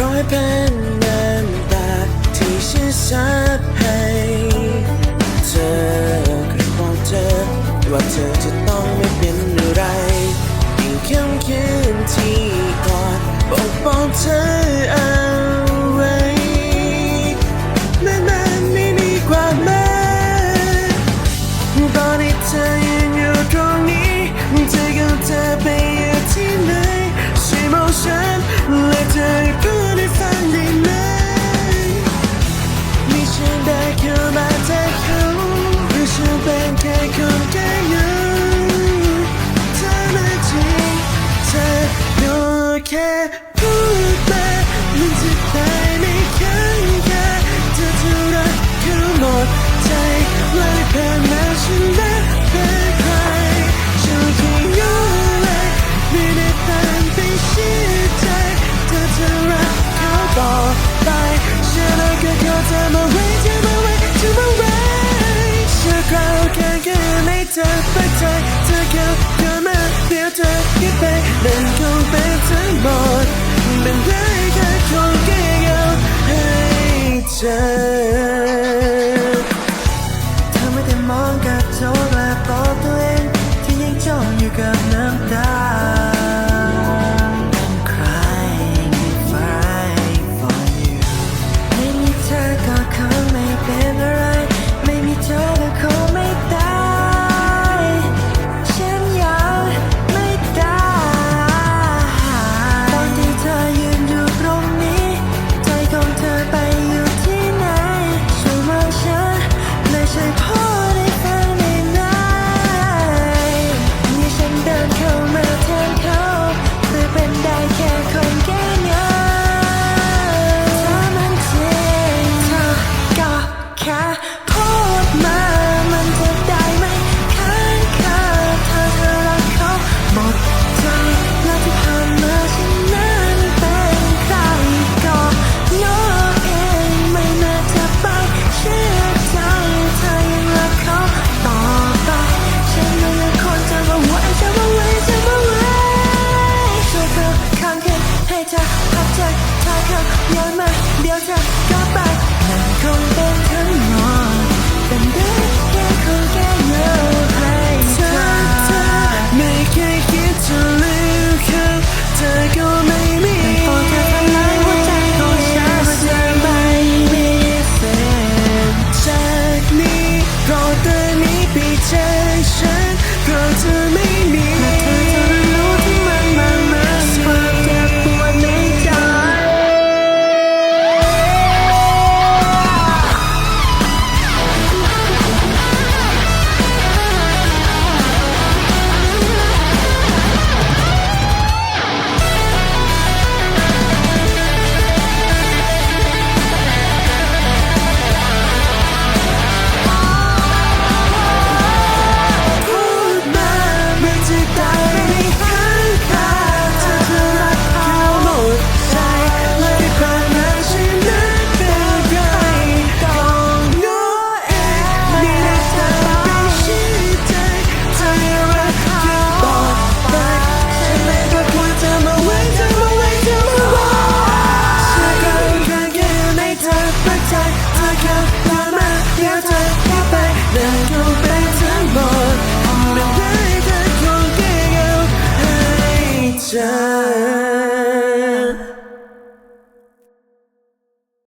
รอยเป็นน้ำตาที่ฉันซักให้เธอก็บอกเธอว่าเธอจะต้องไม่เป็นอะไรยิ่งเข้มขึ้นที่กอดบอกบอกเธอ จ้อ ค่พูดมา มันจะได้ไหมค้างคาเธอรักเขาหมดใจแล้วที่ผ่านมาฉันนั้นเป็นใครก็ยอมเองไม่น่าจะไปเชื่อใจเธอยังรักเขาต่อไปฉันยังคนจะมาไว้จะมาไว้จะมาว้ช่วยเธอข้าเคียให้เธอพัใจเธอเขาเยอมาเดี๋ยวเธ